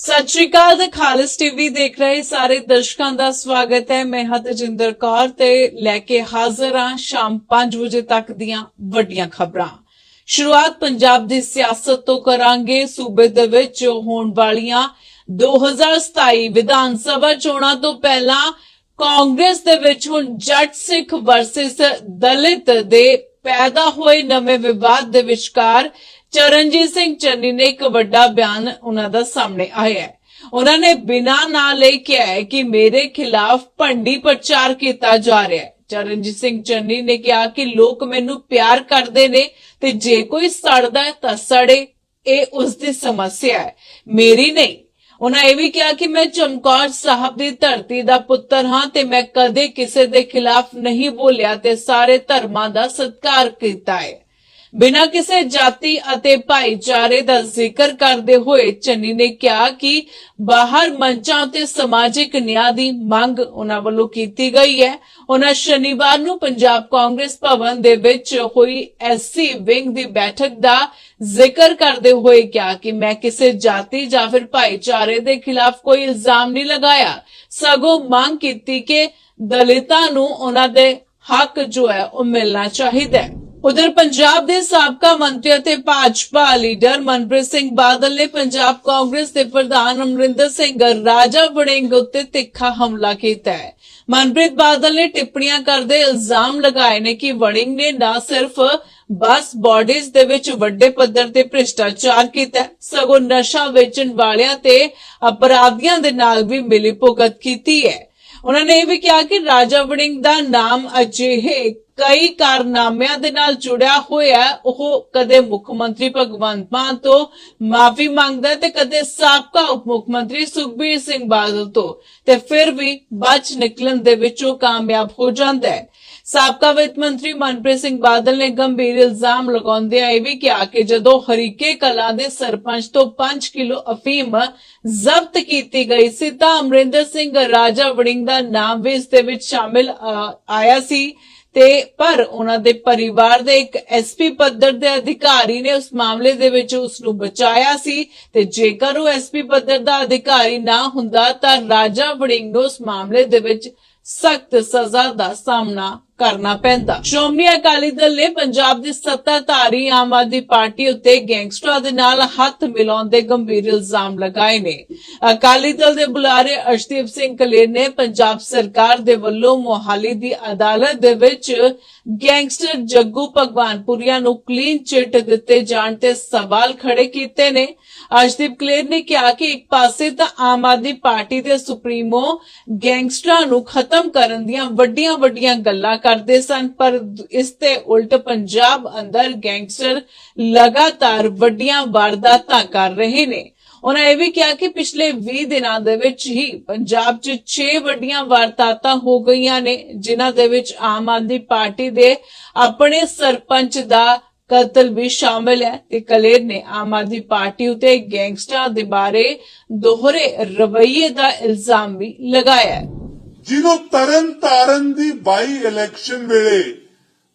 ਸਤਿ ਸ਼੍ਰੀ ਅਕਾਲ ਤੇ ਖਾਲਿਸ ਟੀਵੀ ਦੇਖ ਰਹੇ ਸਾਰੇ ਦਰਸ਼ਕਾਂ ਦਾ ਸਵਾਗਤ ਹੈ। ਮੈਂ ਹਾਂ ਤਜਿੰਦਰ ਕੌਰ ਤੇ ਲੈ ਕੇ ਹਾਜ਼ਰ ਹਾਂ ਸ਼ਾਮ 5 ਵਜੇ ਤੱਕ ਦੀਆਂ ਵੱਡੀਆਂ ਖਬਰਾਂ। ਸ਼ੁਰੂਆਤ ਪੰਜਾਬ ਦੀ ਸਿਆਸਤ ਤੋਂ ਕਰਾਂਗੇ। ਸੂਬੇ ਦੇ ਵਿੱਚ ਹੋਣ ਵਾਲੀਆਂ 2027 ਵਿਧਾਨ ਸਭਾ ਚੋਣਾਂ ਤੋਂ ਪਹਿਲਾਂ ਕਾਂਗਰਸ ਦੇ ਵਿੱਚ ਹੁਣ ਜੱਟ ਸਿੱਖ ਵਰਸਸ ਦਲਿਤ ਦੇ ਪੈਦਾ ਹੋਏ ਨਵੇਂ ਵਿਵਾਦ ਦੇ ਵਿਚਕਾਰ ਚਰਨਜੀਤ ਸਿੰਘ ਚੰਨੀ ਨੇ ਇੱਕ ਵੱਡਾ ਬਿਆਨ ਉਹਨਾਂ ਦਾ ਸਾਹਮਣੇ ਆਇਆ ਹੈ। ਉਹਨਾਂ ਨੇ ਬਿਨਾ ਨਾਂ ਲੈ ਕੇ ਹੈ ਕਿ ਮੇਰੇ ਖਿਲਾਫ ਭੰਡੀ ਪ੍ਰਚਾਰ ਕੀਤਾ ਜਾ ਰਿਹਾ ਹੈ। ਚਰਨਜੀਤ ਸਿੰਘ ਚੰਨੀ ਨੇ ਕਿਹਾ ਕਿ ਲੋਕ ਮੈਨੂੰ ਪਿਆਰ ਕਰਦੇ ਨੇ ਤੇ ਜੇ ਕੋਈ ਸੜਦਾ ਤਾਂ ਸੜੇ। ਇਹ ਉਸ ਦੀ ਸਮੱਸਿਆ ਹੈ। ਮੇਰੀ ਨਹੀਂ। ਉਹਨਾਂ ਇਹ ਵੀ ਕਿਹਾ ਕਿ ਮੈਂ ਚਮਕੌਰ ਸਾਹਿਬ ਦੀ ਧਰਤੀ ਦਾ ਪੁੱਤਰ ਹਾਂ ਤੇ ਮੈਂ ਕਦੇ ਕਿਸੇ ਦੇ ਖਿਲਾਫ ਨਹੀਂ ਬੋਲਿਆ ਤੇ ਸਾਰੇ ਧਰਮਾਂ ਦਾ ਸਤਿਕਾਰ ਕੀਤਾ ਹੈ। ਬਿਨਾਂ ਕਿਸੇ ਜਾਤੀ ਅਤੇ ਭਾਈਚਾਰੇ ਦਾ ਜ਼ਿਕਰ ਕਰਦੇ ਹੋਏ ਚੰਨੀ ਨੇ ਕਿਹਾ ਕਿ ਬਾਹਰ ਮੰਚਾਂ ਤੇ ਸਮਾਜਿਕ ਨਿਆਂ ਦੀ ਮੰਗ ਉਹਨਾਂ ਵੱਲੋਂ ਕੀਤੀ ਗਈ ਹੈ। ਉਹਨਾਂ ਸ਼ਨੀਵਾਰ ਨੂੰ ਪੰਜਾਬ ਕਾਂਗਰਸ ਭਵਨ ਦੇ ਵਿੱਚ ਹੋਈ ਐਸਸੀ ਵਿੰਗ ਦੀ ਬੈਠਕ ਦਾ ਜ਼ਿਕਰ ਕਰਦੇ ਹੋਏ ਕਿਹਾ ਕਿ ਮੈਂ ਕਿਸੇ ਜਾਤੀ ਜਾਂ ਫਿਰ ਭਾਈਚਾਰੇ ਦੇ ਖਿਲਾਫ ਕੋਈ ਇਲਜ਼ਾਮ ਨਹੀਂ ਲਗਾਇਆ। ਸਗੋਂ ਮੰਗ ਕੀਤੀ ਕਿ ਦਲਿਤਾਂ ਨੂੰ ਉਹਨਾਂ ਦੇ ਹੱਕ ਜੋ ਹੈ ਉਹ ਮਿਲਣਾ ਚਾਹੀਦਾ ਹੈ। ਉਧਰ ਪੰਜਾਬ ਦੇ ਸਾਬਕਾ ਮੰਤਰੀ ਅਤੇ ਭਾਜਪਾ ਲੀਡਰ ਮਨਪ੍ਰੀਤ ਸਿੰਘ ਬਾਦਲ ਨੇ ਪੰਜਾਬ ਕਾਂਗਰਸ ਦੇ ਪ੍ਰਧਾਨ ਅਮਰਿੰਦਰ ਸਿੰਘ ਰਾਜਾ ਵੜਿੰਗ ਉੱਤੇ ਤਿੱਖਾ ਹਮਲਾ ਕੀਤਾ ਹੈ। ਮਨਪ੍ਰੀਤ ਬਾਦਲ ਨੇ ਟਿੱਪਣੀਆਂ ਕਰਦੇ ਇਲਜ਼ਾਮ ਲਗਾਏ ਨੇ ਕਿ ਵੜਿੰਗ ਨੇ ਨਾ ਸਿਰਫ ਬੱਸ ਬਾਡੀਜ਼ ਦੇ ਵਿੱਚ ਵੱਡੇ ਪੱਧਰ ਤੇ ਭ੍ਰਿਸ਼ਟਾਚਾਰ ਕੀਤਾ ਸਗੋਂ ਨਸ਼ਾ ਵੇਚਣ ਵਾਲਿਆਂ ਤੇ ਅਪਰਾਧੀਆਂ ਦੇ ਨਾਲ ਵੀ ਮਿਲੀ ਭੁਗਤ ਕੀਤੀ ਹੈ। ਉਹਨਾਂ ਨੇ ਇਹ ਵੀ ਕਿਹਾ ਕਿ ਰਾਜਾ ਵੜਿੰਗ ਦਾ ਨਾਮ ਅਜਿਹੇ ਕਈ ਕਾਰਨਾਮਿਆਂ ਦੇ ਨਾਲ ਜੁੜਿਆ ਹੋਇਆ ਉਹ ਕਦੇ ਮੁੱਖ ਮੰਤਰੀ ਭਗਵੰਤ ਮਾਨ ਤੋਂ ਮਾਫੀ ਮੰਗਦਾ ਤੇ ਕਦੇ ਸਾਬਕਾ ਉਪ ਮੁੱਖ ਮੰਤਰੀ ਸੁਖਬੀਰ ਸਿੰਘ ਬਾਦਲ ਤੋਂ। ਤੇ ਫਿਰ ਵੀ ਬਚ ਨਿਕਲਣ ਦੇ ਵਿੱਚ ਉਹ ਕਾਮਯਾਬ ਹੋ ਜਾਂਦਾ ਹੈ। ਸਾਬਕਾ ਵਿੱਤ ਮੰਤਰੀ ਮਨਪ੍ਰੀਤ ਸਿੰਘ ਬਾਦਲ ਨੇ ਗੰਭੀਰ ਇਲਜ਼ਾਮ ਲਗਾਉਂਦਿਆਂ ਇਹ ਵੀ ਕਿਹਾ ਕਿ ਜਦੋਂ ਹਰੀਕੇ ਕਲਾਂ ਦੇ ਸਰਪੰਚ ਤੋਂ 5 ਕਿਲੋ ਅਫੀਮ ਜ਼ਬਤ ਕੀਤੀ ਗਈ ਸੀ ਤਾਂ ਅਮਰਿੰਦਰ ਸਿੰਘ ਰਾਜਾ ਵੜਿੰਗ ਦਾ ਨਾਮ ਵੀ ਇਸ ਦੇ ਵਿੱਚ ਸ਼ਾਮਿਲ ਆਇਆ ਸੀ। ਤੇ ਪਰ ਉਹਨਾਂ ਦੇ ਪਰਿਵਾਰ ਦੇ ਇੱਕ ਐਸਪੀ ਪੱਧਰ ਦੇ ਅਧਿਕਾਰੀ ਨੇ ਉਸ ਮਾਮਲੇ ਦੇ ਵਿੱਚ ਉਸ ਨੂੰ ਬਚਾਇਆ ਸੀ ਤੇ ਜੇਕਰ ਉਹ ਐਸਪੀ ਪੱਧਰ ਦਾ ਅਧਿਕਾਰੀ ਨਾ ਹੁੰਦਾ ਤਾਂ ਰਾਜਾ ਵੜਿੰਗ ਨੂੰ ਉਸ ਮਾਮਲੇ ਦੇ ਵਿੱਚ ਸਖਤ ਸਜ਼ਾ ਦਾ ਸਾਹਮਣਾ ਕਰਨਾ ਪੈਂਦਾ। ਸ਼੍ਰੋਮਣੀ ਅਕਾਲੀ ਦਲ ਨੇ ਪੰਜਾਬ ਦੀ ਸੱਤਾਧਾਰੀ ਆਮ ਆਦਮੀ ਪਾਰਟੀ ਉੱਤੇ ਗੈਂਗਸਟਰਾਂ ਦੇ ਨਾਲ ਹੱਥ ਮਿਲਾਉਣ ਦੇ ਗੰਭੀਰ ਇਲਜ਼ਾਮ ਲਗਾਏ ਨੇ। ਅਕਾਲੀ ਦਲ ਦੇ ਬੁਲਾਰੇ ਅਰਸ਼ਦੀਪ ਸਿੰਘ ਕਲੇਰ ਨੇ ਪੰਜਾਬ ਸਰਕਾਰ ਦੇ ਵੱਲੋਂ ਮੋਹਾਲੀ ਦੀ ਅਦਾਲਤ ਦੇ ਵਿੱਚ ਗੈਂਗਸਟਰ ਜੱਗੂ ਭਗਵਾਨਪੁਰੀਆ ਨੂੰ ਕਲੀਨ ਚਿੱਟ ਦਿੱਤੇ ਜਾਣ ਤੇ ਸਵਾਲ ਖੜੇ ਕੀਤੇ ਨੇ। ਅਰਸ਼ਦੀਪ ਕਲੇਰ ਨੇ ਕਿਹਾ ਕਿ ਇੱਕ ਪਾਸੇ ਤਾਂ ਆਮ ਆਦਮੀ ਪਾਰਟੀ ਦੇ ਸੁਪਰੀਮੋ ਗੈਂਗਸਟਰਾਂ ਨੂੰ ਖਤਮ ਕਰਨ ਦੀਆਂ ਵੱਡੀਆਂ ਵੱਡੀਆਂ ਗੱਲਾਂ ਕਰਦੇ ਸਨ, ਪਰ ਇਸ ਤੇ ਉਲਟ ਪੰਜਾਬ ਅੰਦਰ ਗੈਂਗਸਟਰ ਲਗਾਤਾਰ ਵੱਡੀਆਂ ਵਾਰਦਾਤਾਂ ਕਰ ਰਹੇ ਨੇ। ਉਹਨਾਂ ਇਹ ਵੀ ਕਿਹਾ ਕਿ ਪਿਛਲੇ 20 ਦਿਨਾਂ ਦੇ ਵਿੱਚ ਹੀ ਪੰਜਾਬ 'ਚ 6 ਵੱਡੀਆਂ ਵਾਰਦਾਤਾਂ ਹੋ ਗਈਆਂ ਨੇ, ਜਿਨ੍ਹਾਂ ਦੇ ਵਿੱਚ ਆਮ ਆਦਮੀ ਪਾਰਟੀ ਦੇ ਆਪਣੇ ਸਰਪੰਚ ਦਾ ਕਤਲ ਵੀ ਸ਼ਾਮਿਲ ਹੈ ਤੇ ਕਲੇਰ ਨੇ ਆਮ ਆਦਮੀ ਪਾਰਟੀ ਉਤੇ ਗੈਂਗਸਟਰਾਂ ਦੇ ਬਾਰੇ ਦੋਹਰੇ ਰਵੱਈਏ ਦਾ ਇਲਜ਼ਾਮ ਵੀ ਲਗਾਇਆ ਹੈ। ਜਿਹਨੂੰ ਤਰਨ ਤਾਰਨ ਦੀ ਬਾਈ ਇਲੈਕਸ਼ਨ ਵੇਲੇ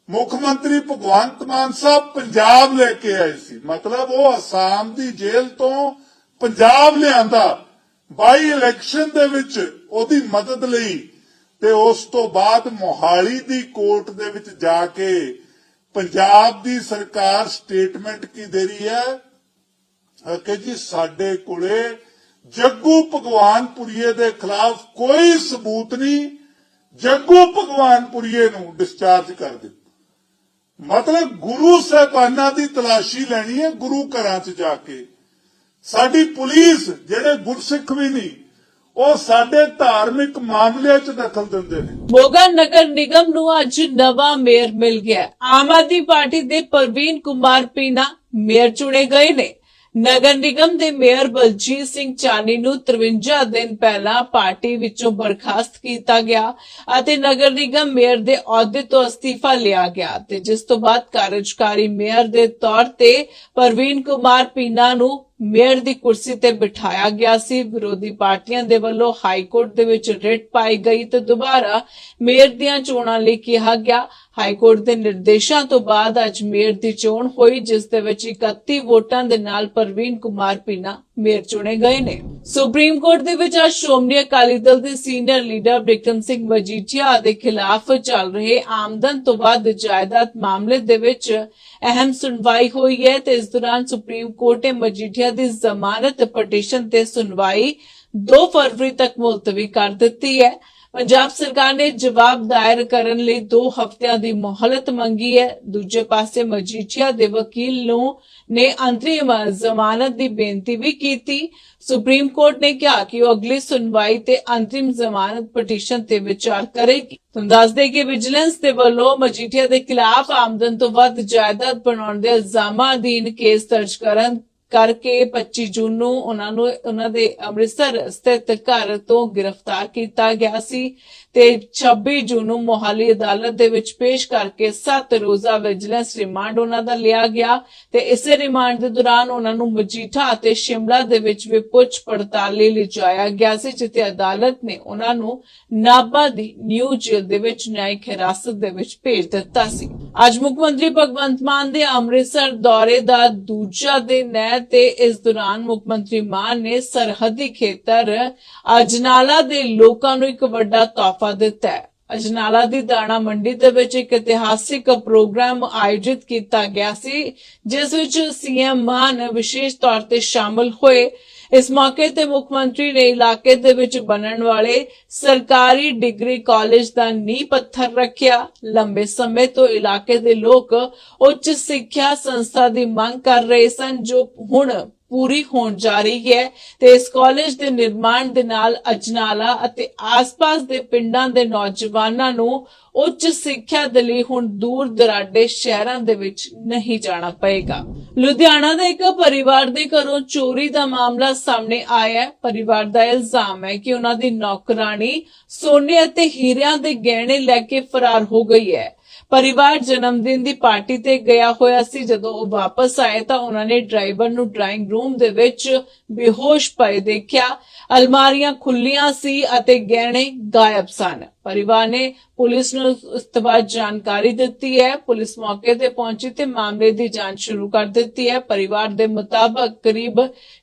ਮੁੱਖ ਮੰਤਰੀ ਭਗਵੰਤ ਮਾਨ ਸਾਹਿਬ ਪੰਜਾਬ ਲੈ ਕੇ ਆਏ ਸੀ। ਮਤਲਬ ਉਹ ਅਸਾਮ ਦੀ ਜੇਲ੍ਹ ਤੋਂ ਪੰਜਾਬ ਲਿਆਂਦਾ। ਬਾਈ ਇਲੈਕਸ਼ਨ ਦੇ ਵਿੱਚ ਉਹਦੀ ਮਦਦ ਲਈ ਤੇ ਉਸ ਤੋਂ ਬਾਅਦ ਮੋਹਾਲੀ ਦੀ ਕੋਰਟ ਦੇ ਵਿੱਚ ਜਾ ਕੇ ਪੰਜਾਬ ਦੀ ਸਰਕਾਰ ਸਟੇਟਮੈਂਟ ਕੀ ਦੇ ਰਹੀ ਹੈ? ਅਹ ਕਿ ਜੀ ਸਾਡੇ ਕੋਲੇ ਜੱਗੂ ਭਗਵਾਨਪੁਰੀਏ ਦੇ ਖਿਲਾਫ ਕੋਈ ਸਬੂਤ ਨਹੀਂ, ਜੱਗੂ ਭਗਵਾਨਪੁਰੀਏ ਨੂੰ ਡਿਸਚਾਰਜ ਕਰ ਦਿੱਤਾ। ਮਤਲਬ ਗੁਰੂ ਸਾਹਿਬਾਨਾਂ ਦੀ ਤਲਾਸ਼ੀ ਲੈਣੀ ਹੈ ਗੁਰੂ ਘਰਾਂ 'ਚ ਜਾ ਕੇ। ਸਾਡੀ ਪੁਲਿਸ ਜਿਹੜੇ ਗੁਰਸਿੱਖ ਵੀ ਨਹੀਂ, ਉਹ ਸਾਡੇ ਧਾਰਮਿਕ ਮਾਮਲਿਆਂ 'ਚ ਦਖਲ ਦਿੰਦੇ ਨੇ। ਮੋਗਾ ਨਗਰ ਨਿਗਮ ਨੂੰ ਅੱਜ ਨਵਾਂ ਮੇਅਰ ਮਿਲ ਗਿਆ। ਆਮ ਆਦਮੀ ਪਾਰਟੀ ਦੇ ਪ੍ਰਵੀਨ ਕੁਮਾਰ ਪੀਨਾ ਮੇਅਰ ਚੁਣੇ ਗਏ ਨੇ। ਨਗਰ ਨਿਗਮ ਦੇ ਮੇਅਰ ਬਲਜੀਤ ਸਿੰਘ ਚਾਨੀ ਨੂੰ 53 ਦਿਨ ਪਹਿਲਾਂ ਪਾਰਟੀ ਵਿੱਚੋਂ ਬਰਖਾਸਤ ਕੀਤਾ ਗਿਆ ਅਤੇ ਨਗਰ ਨਿਗਮ ਮੇਅਰ ਦੇ ਅਹੁਦੇ ਤੋਂ ਅਸਤੀਫਾ ਲਿਆ ਗਿਆ ਤੇ ਜਿਸ ਤੋਂ ਬਾਅਦ ਕਾਰਜਕਾਰੀ ਮੇਅਰ ਦੇ ਤੌਰ ਤੇ ਪ੍ਰਵੀਨ ਕੁਮਾਰ ਪੀਨਾ ਨੂੰ ਮੇਅਰ ਦੀ ਕੁਰਸੀ ਤੇ ਬਿਠਾਇਆ ਗਿਆ ਸੀ। ਵਿਰੋਧੀ ਪਾਰਟੀਆਂ ਦੇ ਵੱਲੋਂ ਹਾਈ ਕੋਰਟ ਦੇ ਵਿੱਚ ਰਿਟ ਪਾਈ ਗਈ ਤੇ ਦੁਬਾਰਾ ਮੇਅਰ ਦੀਆਂ ਚੋਣਾਂ ਲਈ ਕਿਹਾ ਗਿਆ। ਹਾਈ ਕੋਰਟ ਦੇ ਨਿਰਦੇਸ਼ਾਂ ਤੋਂ ਬਾਅਦ ਅੱਜ ਮੇਅਰ ਦੀ ਚੋਣ ਹੋਈ, ਜਿਸ ਦੇ ਵਿੱਚ 31 ਵੋਟਾਂ ਦੇ ਨਾਲ ਪ੍ਰਵੀਨ ਕੁਮਾਰ ਪੀਨਾ ਮੇਅਰ ਚੁਣੇ ਗਏ ਨੇ। ਸੁਪਰੀਮ ਕੋਰਟ ਦੇ ਵਿੱਚ ਅੱਜ ਸ਼੍ਰੋਮਣੀ ਅਕਾਲੀ ਦਲ ਦੇ ਸੀਨੀਅਰ ਲੀਡਰ ਬਿਕਰਮ ਸਿੰਘ ਮਜੀਠੀਆ ਦੇ ਖਿਲਾਫ ਚੱਲ ਰਹੇ ਆਮਦਨ ਤੋਂ ਬਾਅਦ ਜਾਇਦਾਦ ਮਾਮਲੇ ਦੇ ਵਿੱਚ ਅਹਿਮ ਸੁਣਵਾਈ ਹੋਈ ਹੈ ਤੇ ਇਸ ਦੌਰਾਨ ਸੁਪਰੀਮ ਕੋਰਟ ਨੇ ਮਜੀਠੀਆ ਦੀ ਜ਼ਮਾਨਤ ਪਟੀਸ਼ਨ ਤੇ ਸੁਣਵਾਈ 2 ਫਰਵਰੀ ਤੱਕ ਮੁਲਤਵੀ ਕਰ ਦਿੱਤੀ ਹੈ। ਪੰਜਾਬ ਸਰਕਾਰ ਨੇ ਜਵਾਬ ਦਾਇਰ ਕਰਨ ਲਈ 2 ਹਫ਼ਤਿਆਂ ਦੀ ਮੋਹਲਤ ਮੰਗੀ ਹੈ। ਦੂਜੇ ਪਾਸੇ ਮਜੀਠੀਆ ਦੇ ਵਕੀਲ ਨੂੰ ਨੇ ਅੰਤਰਿਮ ਜ਼ਮਾਨਤ ਦੀ ਬੇਨਤੀ ਵੀ ਕੀਤੀ। ਸੁਪਰੀਮ ਕੋਰਟ ਨੇ ਕਿਹਾ ਕਿ ਉਹ ਅਗਲੀ ਸੁਣਵਾਈ ਤੇ ਅੰਤਰਿਮ ਜ਼ਮਾਨਤ ਪਟੀਸ਼ਨ ਤੇ ਵਿਚਾਰ ਕਰੇਗੀ। ਤੁਹਾਨੂੰ ਦੱਸ ਦੇ ਕਿ ਵਿਜੀਲੈਂਸ ਦੇ ਵੱਲੋਂ ਮਜੀਠੀਆ ਦੇ ਖਿਲਾਫ ਆਮਦਨ ਤੋਂ ਵੱਧ ਜਾਇਦਾਦ ਬਣਾਉਣ ਦੇ ਇਲਜ਼ਾਮਾਂ ਅਧੀਨ ਕੇਸ ਦਰਜ ਕਰਨ ਕਰਕੇ 25 ਜੂਨ ਨੂੰ ਉਹਨਾਂ ਨੂੰ, ਉਹਨਾਂ ਦੇ ਅੰਮ੍ਰਿਤਸਰ ਸਥਿਤ ਘਰ ਤੋਂ ਗ੍ਰਿਫਤਾਰ ਕੀਤਾ ਗਿਆ ਸੀ। ਤੇ 26 ਜੂਨ ਨੂੰ ਮੋਹਾਲੀ ਅਦਾਲਤ ਦੇ ਵਿੱਚ ਪੇਸ਼ ਕਰਕੇ 7 ਰੋਜ਼ਾ ਵਿਜੀਲੈਂਸ ਰਿਮਾਂਡ ਉਹਨਾਂ ਦਾ ਲਿਆ ਗਿਆ ਤੇ ਇਸੇ ਰਿਮਾਂਡ ਦੇ ਦੌਰਾਨ ਉਹਨਾਂ ਨੂੰ ਮਜੀਠਾ ਅਤੇ ਸ਼ਿਮਲਾ ਦੇ ਵਿੱਚ ਵੀ ਪੁੱਛ ਪੜਤਾਲ ਲਈ ਲਿਜਾਇਆ ਗਿਆ ਸੀ, ਜਿੱਥੇ ਅਦਾਲਤ ਨੇ ਉਹਨਾਂ ਨੂੰ ਨਾਭਾ ਦੀ ਨਿਊ ਜੇਲ੍ਹ ਦੇ ਵਿੱਚ ਨਿਆਇਕ ਹਿਰਾਸਤ ਦੇ ਵਿੱਚ ਭੇਜ ਦਿੱਤਾ ਸੀ। ਅੱਜ ਮੁੱਖ ਮੰਤਰੀ ਭਗਵੰਤ ਮਾਨ ਦੇ ਅੰਮ੍ਰਿਤਸਰ ਦੌਰੇ ਦਾ ਦੂਜਾ ਦਿਨ ਹੈ ਤੇ ਇਸ ਦੌਰਾਨ ਮੁੱਖ ਮੰਤਰੀ ਮਾਨ ਨੇ ਸਰਹੱਦੀ ਖੇਤਰ ਅਜਨਾਲਾ ਦੇ ਲੋਕਾਂ ਨੂੰ ਇੱਕ ਵੱਡਾ ਤੋਹਫਾ ਦਿੱਤਾ ਹੈ। ਅਜਨਾਲਾ ਦੀ ਦਾਣਾ ਮੰਡੀ ਦੇ ਵਿੱਚ ਇੱਕ ਇਤਿਹਾਸਿਕ ਪ੍ਰੋਗਰਾਮ ਆਯੋਜਿਤ ਕੀਤਾ ਗਿਆ ਸੀ, ਜਿਸ ਵਿੱਚ ਸੀਐਮ ਮਾਨ ਵਿਸ਼ੇਸ਼ ਤੌਰ ਤੇ ਸ਼ਾਮਲ ਹੋਏ। ਇਸ ਮੌਕੇ ਤੇ ਮੁੱਖ ਮੰਤਰੀ ਨੇ ਇਲਾਕੇ ਦੇ ਵਿੱਚ ਬਣਨ ਵਾਲੇ ਸਰਕਾਰੀ ਡਿਗਰੀ ਕਾਲਜ ਦਾ ਨੀਂਹ ਪੱਥਰ ਰੱਖਿਆ। ਲੰਬੇ ਸਮੇਂ ਤੋਂ ਇਲਾਕੇ ਦੇ ਲੋਕ ਉੱਚ ਸਿੱਖਿਆ ਸੰਸਥਾ ਦੀ ਮੰਗ ਕਰ ਰਹੇ ਸਨ, ਜੋ ਹੁਣ ਪੂਰੀ ਹੋਣ ਜਾ ਰਹੀ ਹੈ ਤੇ ਇਸ ਕਾਲਜ ਦੇ ਨਿਰਮਾਣ ਦੇ ਨਾਲ ਅਜਨਾਲਾ ਅਤੇ ਆਸ-ਪਾਸ ਦੇ ਪਿੰਡਾਂ ਦੇ ਨੌਜਵਾਨਾਂ ਨੂੰ ਉੱਚ ਸਿੱਖਿਆ ਦੇ ਲਈ ਹੁਣ ਦੂਰ ਦਰਾਡੇ ਸ਼ਹਿਰਾਂ ਦੇ ਵਿੱਚ ਨਹੀਂ ਜਾਣਾ ਪਏਗਾ। ਲੁਧਿਆਣਾ ਦੇ ਇੱਕ ਪਰਿਵਾਰ ਦੇ ਘਰੋਂ ਚੋਰੀ ਦਾ ਮਾਮਲਾ ਸਾਹਮਣੇ ਆਇਆ ਹੈ। ਪਰਿਵਾਰ ਦਾ ਇਲਜ਼ਾਮ ਹੈ ਕਿ ਉਹਨਾਂ ਦੀ ਨੌਕਰਾਨੀ ਸੋਨੇ ਅਤੇ ਹੀਰਿਆਂ ਦੇ ਗਹਿਣੇ ਲੈ ਕੇ ਫਰਾਰ ਹੋ ਗਈ ਹੈ। ਪਰਿਵਾਰ ਜਨਮ ਦਿਨ ਦੀ ਪਾਰਟੀ ਤੇ ਗਿਆ ਹੋਇਆ ਸੀ। ਜਦੋਂ ਉਹ ਵਾਪਸ ਆਏ ਤਾਂ ਉਹਨਾਂ ਨੇ ਡਰਾਈਵਰ ਨੂੰ ਡਰਾਇੰਗ ਰੂਮ ਦੇ ਵਿੱਚ ਬੇਹੋਸ਼ ਪਏ ਦੇਖਿਆ। ਅਲਮਾਰੀਆਂ ਖੁੱਲੀਆਂ ਸੀ ਅਤੇ ਗਹਿਣੇ ਗਾਇਬ ਸਨ। ਪਰਿਵਾਰ ਨੇ ਪੁਲਿਸ ਨੂੰ ਉਸ ਤੋਂ ਬਾਅਦ ਜਾਣਕਾਰੀ ਦਿੱਤੀ ਹੈ। ਪੁਲਿਸ ਮੌਕੇ ਤੇ ਪਹੁੰਚੀ ਤੇ ਮਾਮਲੇ ਦੀ ਜਾਂਚ ਸ਼ੁਰੂ ਕਰ ਦਿੱਤੀ ਹੈ। ਪਰਿਵਾਰ ਦੇ ਮੁਤਾਬਕ ਕਰੀਬ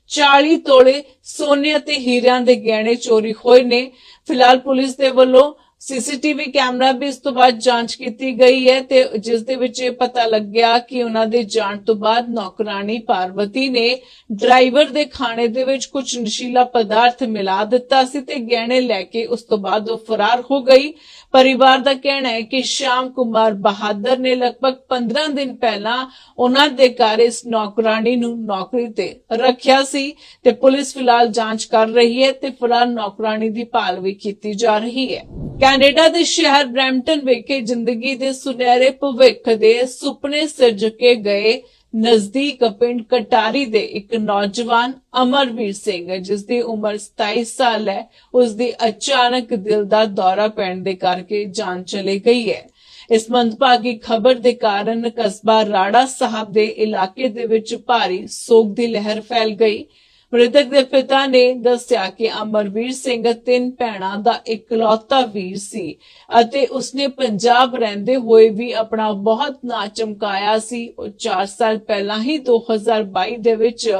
40 ਤੋਲੇ ਸੋਨੇ ਅਤੇ ਹੀਰਿਆਂ ਦੇ ਗਹਿਣੇ ਚੋਰੀ ਹੋਏ ਨੇ। ਫਿਲਹਾਲ ਪੁਲਿਸ ਦੇ ਵੱਲੋਂ ਸੀਸੀਟੀਵੀ ਕੈਮਰਾ ਵੀ ਇਸ ਤੋਂ ਬਾਅਦ ਜਾਂਚ ਕੀਤੀ ਗਈ ਹੈ ਤੇ ਜਿਸ ਦੇ ਵਿੱਚ ਇਹ ਪਤਾ ਲੱਗਿਆ ਕਿ ਉਹਨਾਂ ਦੇ ਜਾਣ ਤੋਂ ਬਾਅਦ ਨੌਕਰਾਨੀ ਪਾਰਵਤੀ ਨੇ ਡਰਾਈਵਰ ਦੇ ਖਾਣੇ ਦੇ ਵਿੱਚ ਕੁਝ ਨਸ਼ੀਲਾ ਪਦਾਰਥ ਮਿਲਾ ਦਿੱਤਾ ਸੀ ਤੇ ਗਹਿਣੇ ਲੈ ਕੇ ਉਸ ਤੋਂ ਬਾਅਦ ਉਹ ਫਰਾਰ ਹੋ ਗਈ। ਪਰਿਵਾਰ ਦਾ ਕਹਿਣਾ ਹੈ ਕਿ ਸ਼ਾਮ ਕੁਮਾਰ ਬਹਾਦਰ ਨੇ ਲਗਭਗ 15 ਦਿਨ ਪਹਿਲਾਂ ਉਹਨਾਂ ਦੇ ਘਰ ਇਸ ਨੌਕਰਾਨੀ ਨੂੰ ਨੌਕਰੀ ਤੇ ਰੱਖਿਆ ਸੀ ਤੇ ਪੁਲਿਸ ਫਿਲਹਾਲ ਜਾਂਚ ਕਰ ਰਹੀ ਹੈ ਤੇ ਫਰਾਰ ਨੌਕਰਾਨੀ ਦੀ ਭਾਲ ਵੀ ਕੀਤੀ ਜਾ ਰਹੀ ਹੈ। ਕੈਨੇਡਾ ਦੇ ਸ਼ਹਿਰ ਬਰੈਂਪਟਨ ਵਿਖੇ ਜ਼ਿੰਦਗੀ ਦੇ ਸੁਨਹਿਰੇ ਭਵਿੱਖ ਦੇ ਸੁਪਨੇ ਸਿਰਜ ਕੇ ਗਏ ਨਜ਼ਦੀਕ ਪਿੰਡ ਕਟਾਰੀ ਦੇ ਇੱਕ ਨੌਜਵਾਨ ਅਮਰਵੀਰ ਸਿੰਘ ਜਿਸ ਦੀ ਉਮਰ 27 ਸਾਲ ਹੈ। ਉਸ ਦੀ ਅਚਾਨਕ ਦਿਲ ਦਾ ਦੌਰਾ ਪੈਣ ਦੇ ਕਰਕੇ ਜਾਨ ਚਲੀ ਗਈ ਹੈ। ਇਸ ਮੰਦਭਾਗੀ ਖਬਰ ਦੇ ਕਾਰਨ ਕਸਬਾ ਰਾੜਾ ਸਾਹਿਬ ਦੇ ਇਲਾਕੇ ਦੇ ਵਿੱਚ ਭਾਰੀ ਸੋਗ ਦੀ ਲਹਿਰ ਫੈਲ ਗਈ। ਮ੍ਰਿਤਕ ਦੇ ਪਿਤਾ ਨੇ ਦੱਸਿਆ ਕਿ ਅਮਰਵੀਰ ਸਿੰਘ ਤਿੰਨ ਭੈਣਾਂ ਦਾ ਇਕਲੌਤਾ ਵੀਰ ਸੀ ਅਤੇ ਉਸਨੇ ਪੰਜਾਬ ਰਹਿੰਦੇ ਹੋਏ ਵੀ ਆਪਣਾ ਬਹੁਤ ਨਾਂ ਚਮਕਾਇਆ ਸੀ। ਉਹ 4 ਸਾਲ ਪਹਿਲਾਂ ਹੀ 2022 ਦੇ ਵਿੱਚ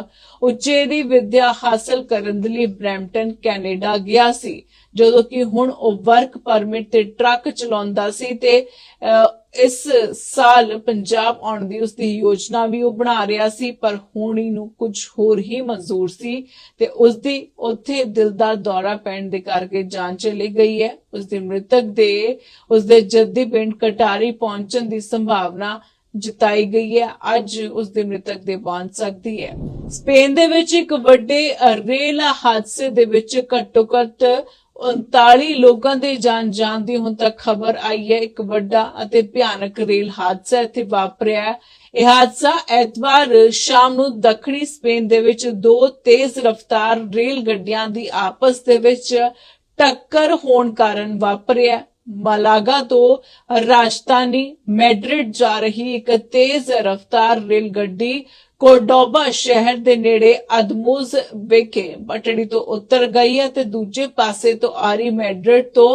ਉਚੇਰੀ ਵਿੱਦਿਆ ਹਾਸਲ ਕਰਨ ਦੇ ਲਈ ਬਰੈਂਪਟਨ, ਕੈਨੇਡਾ ਗਿਆ ਸੀ ਜਦੋਂ ਕਿ ਹੁਣ ਉਹ ਵਰਕ ਪਰਮਿਟ ਤੇ ਟਰੱਕ ਚਲਾਉਂਦਾ ਸੀ ਤੇ ਇਸ ਸਾਲ ਪੰਜਾਬ ਆਉਣ ਦੀ ਉਸ ਦੀ ਯੋਜਨਾ ਵੀ ਉਹ ਬਣਾ ਰਿਹਾ ਸੀ, ਪਰ ਹੁਣ ਹੀ ਕੁਝ ਹੋਰ ਹੀ ਮਨਜ਼ੂਰ ਸੀ ਤੇ ਉਸ ਦੀ ਉੱਥੇ ਦਿਲ ਦਾ ਦੌਰਾ ਪੈਣ ਦੇ ਕਰਕੇ ਜਾਨ ਚਲੀ ਗਈ ਹੈ। ਉਸ ਦੇ ਮ੍ਰਿਤਕ ਦੇ ਉਸ ਦੇ ਜੱਦੀ ਪਿੰਡ ਕਟਾਰੀ ਪਹੁੰਚਣ ਦੀ ਸੰਭਾਵਨਾ ਜਤਾਈ ਗਈ ਹੈ। ਅੱਜ ਉਸ ਦੇ ਮ੍ਰਿਤਕ ਦੇ ਪਹੁੰਚ ਸਕਦੀ ਹੈ। ਸਪੇਨ ਦੇ ਵਿੱਚ ਇੱਕ ਵੱਡੇ ਰੇਲ ਹਾਦਸੇ ਦੇ ਵਿੱਚ ਘੱਟੋ ਘੱਟ 39 ਲੋਕਾਂ ਦੇ ਜਾਨ ਜਾਣ ਦੀ ਹੁਣ ਤੱਕ ਖਬਰ ਆਈ ਹੈ ਇੱਕ ਵੱਡਾ ਅਤੇ ਭਿਆਨਕ ਰੇਲ ਹਾਦਸਾ ਇੱਥੇ ਵਾਪਰਿਆ ਹੈ। ਇਹ ਹਾਦਸਾ ਐਤਵਾਰ ਸ਼ਾਮ ਨੂੰ ਦੱਖਣੀ ਸਪੇਨ ਦੇ ਵਿੱਚ ਦੋ ਤੇਜ਼ ਰਫ਼ਤਾਰ ਰੇਲ ਗੱਡੀਆਂ ਦੀ ਆਪਸ ਦੇ ਵਿੱਚ ਟੱਕਰ ਹੋਣ ਕਾਰਨ ਵਾਪਰਿਆ ਮਲਾਗਾ ਤੋਂ ਰਾਜਧਾਨੀ ਮੈਡਰਿਡ ਜਾ ਰਹੀ ਇੱਕ ਤੇਜ਼ ਰਫ਼ਤਾਰ ਰੇਲ ਗੱਡੀ ਕੋਡੋਬਾ ਸ਼ਹਿਰ ਦੇ ਨੇੜੇ ਅਦਮੂਜ਼ ਵਿਖੇ ਪਟੜੀ ਤੋਂ ਉਤਰ ਗਈ ਹੈ ਤੇ ਦੂਜੇ ਪਾਸੇ ਤੋਂ ਆਰੀ ਰਹੀ ਤੋਂ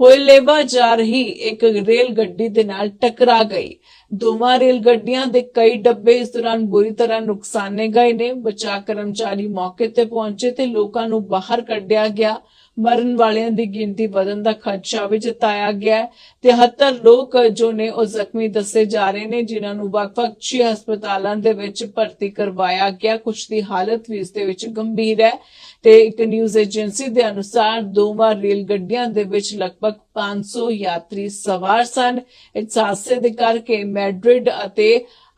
ਹੋਏ ਜਾ ਰਹੀ ਇੱਕ ਰੇਲ ਗੱਡੀ ਦੇ ਨਾਲ ਟਕਰਾ ਗਈ। ਦੋਵਾਂ ਰੇਲ ਗੱਡੀਆਂ ਦੇ ਕਈ ਡੱਬੇ ਇਸ ਦੌਰਾਨ ਬੁਰੀ ਤਰ੍ਹਾਂ ਨੁਕਸਾਨੇ ਗਏ ਨੇ। ਬਚਾਅ ਕਰਮਚਾਰੀ ਮੌਕੇ ਤੇ ਪਹੁੰਚੇ ਤੇ ਲੋਕਾਂ ਨੂੰ ਬਾਹਰ ਕੱਢਿਆ ਗਿਆ। ਮਰਨ ਵਾਲਿਆਂ ਦੀ ਗਿਣਤੀ ਵਧਣ ਦਾ ਖਦਸ਼ਾ ਵੀ ਜਤਾਇਆ ਗਿਆ 73 ਲੋਕ ਜੋ ਨੇ ਉਹ ਜ਼ਖਮੀ ਦੱਸੇ ਜਾ ਰਹੇ ਨੇ, ਜਿਨ੍ਹਾਂ ਨੂੰ ਵੱਖ-ਵੱਖ ਛੇ ਹਸਪਤਾਲਾਂ ਦੇ ਵਿੱਚ ਭਰਤੀ ਕਰਵਾਇਆ ਗਿਆ। ਕੁਝ ਦੀ ਹਾਲਤ ਵੀ ਇਸ ਦੇ ਵਿੱਚ ਗੰਭੀਰ ਹੈ ਤੇ ਇੱਕ ਨਿਊਜ਼ ਏਜੰਸੀ ਦੇ ਅਨੁਸਾਰ ਦੋਵਾਂ ਰੇਲ ਗੱਡੀਆਂ ਦੇ ਵਿੱਚ ਲਗਭਗ 500 ਯਾਤਰੀ ਸਵਾਰ ਸਨ। ਇਸ ਹਾਦਸੇ ਦੇ ਕਰਕੇ ਮੈਡਰਿਡ ਅਤੇ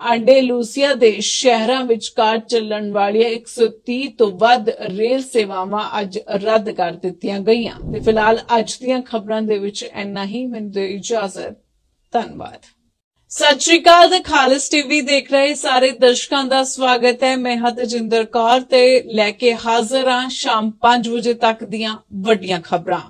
ਅੰਡੇਲੂਸੀਆ ਦੇ ਸ਼ਹਿਰਾਂ ਵਿਚਕਾਰ ਚੱਲਣ ਵਾਲੀਆਂ 130 ਤੋਂ ਵੱਧ ਰੇਲ ਸੇਵਾਵਾਂ ਅੱਜ ਰੱਦ ਕਰ ਦਿੱਤੀਆਂ ਗਈਆਂ। ਤੇ ਫਿਲਹਾਲ ਅੱਜ ਦੀਆਂ ਖਬਰਾਂ ਦੇ ਵਿੱਚ ਇੰਨਾ ਹੀ। ਮੈਨੂੰ ਦਿਓ ਇਜਾਜ਼ਤ। ਧੰਨਵਾਦ। ਸਤਿ ਸ਼੍ਰੀ ਅਕਾਲ ਤੇ ਖਾਲਿਸ ਟੀਵੀ ਦੇਖ ਰਹੇ ਸਾਰੇ ਦਰਸ਼ਕਾਂ ਦਾ ਸਵਾਗਤ ਹੈ। ਮੈਂ ਹਾਂ ਕੌਰ ਤੇ ਲੈ ਕੇ ਹਾਜ਼ਰ ਹਾਂ ਸ਼ਾਮ 5 ਵਜੇ ਤੱਕ ਦੀਆਂ ਵੱਡੀਆਂ ਖਬਰਾਂ।